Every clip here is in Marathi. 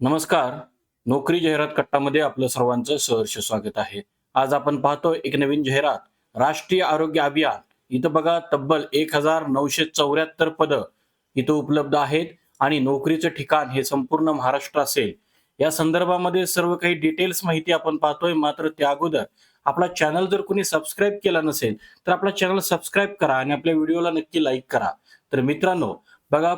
नमस्कार. नोकरी जाहिरात कट्टामध्ये आपलं सर्वांचं सहर्ष स्वागत आहे. आज आपण पाहतो एक नवीन जाहिरात राष्ट्रीय आरोग्य अभियान. इथं बघा तब्बल एक हजार नऊशे चौऱ्याहत्तर पदं इथं उपलब्ध आहेत आणि नोकरीचं ठिकाण हे संपूर्ण महाराष्ट्र असेल. या संदर्भामध्ये सर्व काही डिटेल्स माहिती आपण पाहतोय. मात्र त्या अगोदर आपला चॅनल जर कोणी सबस्क्राईब केला नसेल तर आपला चॅनल सबस्क्राईब करा आणि आपल्या व्हिडिओला नक्की लाईक करा. तर मित्रांनो बघा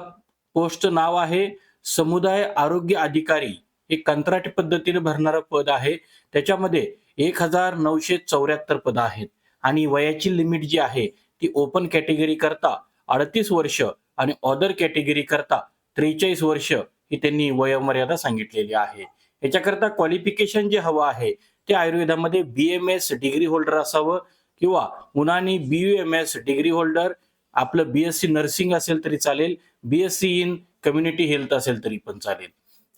पोस्टचं नाव आहे समुदाय आरोग्य अधिकारी हे कंत्राटी पद्धतीने भरणारं पद आहे. त्याच्यामध्ये एक हजार नऊशे चौऱ्याहत्तर पदं आहेत. आणि वयाची लिमिट जी आहे ती ओपन कॅटेगरी करता अडतीस वर्ष आणि ऑदर कॅटेगरी करता त्रेचाळीस वर्ष ही त्यांनी वयोमर्यादा सांगितलेली आहे. याच्याकरता क्वालिफिकेशन जे हवं आहे ते आयुर्वेदामध्ये B M S degree holder असावं किंवा Unhani B U M S degree holder आपलं बी एस सी नर्सिंग असेल तरी चालेल. B S C in community health असेल तरी पण चालेल.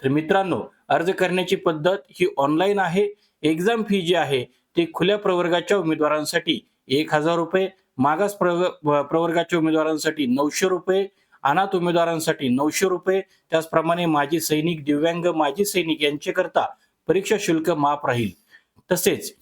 तर मित्रांनो अर्ज करण्याची पद्धत ही ऑनलाईन आहे. एक्झाम फी जी आहे ती खुल्या प्रवर्गाच्या उमेदवारांसाठी एक हजार रुपये मागास प्रव- प्रवर्गाच्या उमेदवारांसाठी नऊशे रुपये अनाथ उमेदवारांसाठी नऊशे रुपये. त्याचप्रमाणे माजी सैनिक दिव्यांग माजी सैनिक यांच्याकरता परीक्षा शुल्क माफ राहील. तसेच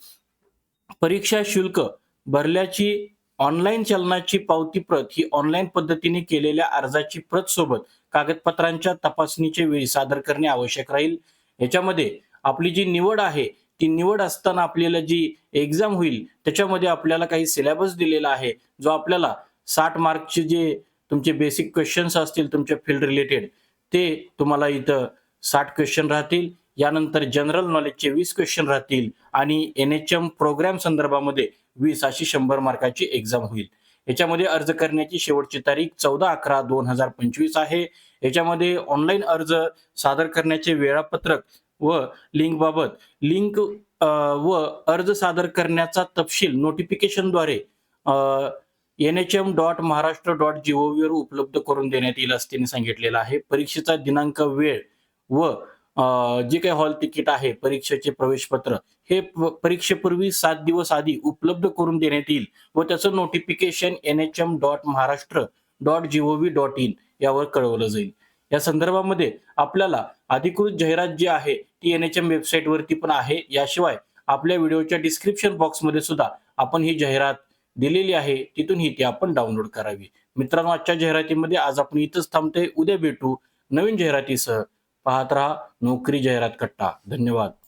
परीक्षा शुल्क भरल्याची ऑनलाईन चलनाची पावती प्रत ही ऑनलाईन पद्धतीने केलेल्या अर्जाची प्रत सोबत कागदपत्रांच्या तपासणीचे वेळी सादर करणे आवश्यक राहील. याच्यामध्ये आपली जी निवड आहे ती निवड असताना आपल्याला जी एक्झाम होईल त्याच्यामध्ये आपल्याला काही सिलेबस दिलेला आहे जो आपल्याला साठ मार्कचे जे तुमचे बेसिक क्वेश्चन्स असतील तुमच्या फील्ड रिलेटेड ते तुम्हाला इथं साठ क्वेश्चन राहतील. यानंतर जनरल नॉलेजचे वीस क्वेश्चन राहतील आणि एन एच एम प्रोग्राम संदर्भामध्ये वीस अशी शंभर मार्काची एक्झाम होईल. याच्यामध्ये अर्ज करण्याची शेवटची तारीख चौदा अकरा दोन हजार पंचवीस आहे. याच्यामध्ये ऑनलाईन अर्ज सादर करण्याचे वेळापत्रक व लिंकबाबत लिंक व अर्ज सादर करण्याचा तपशील नोटिफिकेशनद्वारे N H M dot Maharashtra dot जीओव्हीवर उपलब्ध करून देण्यात येईल असं त्यांनी सांगितलेलं आहे. परीक्षेचा दिनांक वेळ व जे काही हॉल तिकीट आहे परीक्षेचे प्रवेशपत्र हे परीक्षेपूर्वी सात दिवस आधी उपलब्ध करून देण्यात येईल व त्याचं notification N H M dot Maharashtra dot G O V dot in यावर कळवलं जाईल. या संदर्भामध्ये आपल्याला अधिकृत जाहिरात जी आहे ती एन एच एम वेबसाईटवरती पण आहे. याशिवाय आपल्या व्हिडिओच्या डिस्क्रिप्शन बॉक्समध्ये सुद्धा आपण ही जाहिरात दिलेली आहे तिथून ही ती आपण डाउनलोड करावी. मित्रांनो आजच्या जाहिरातीमध्ये आज आपण इथंच थांबतोय. उद्या भेटू नवीन जाहिरातीसह. पाहत रहा. नोकरी जाहिरात कट्टा. धन्यवाद.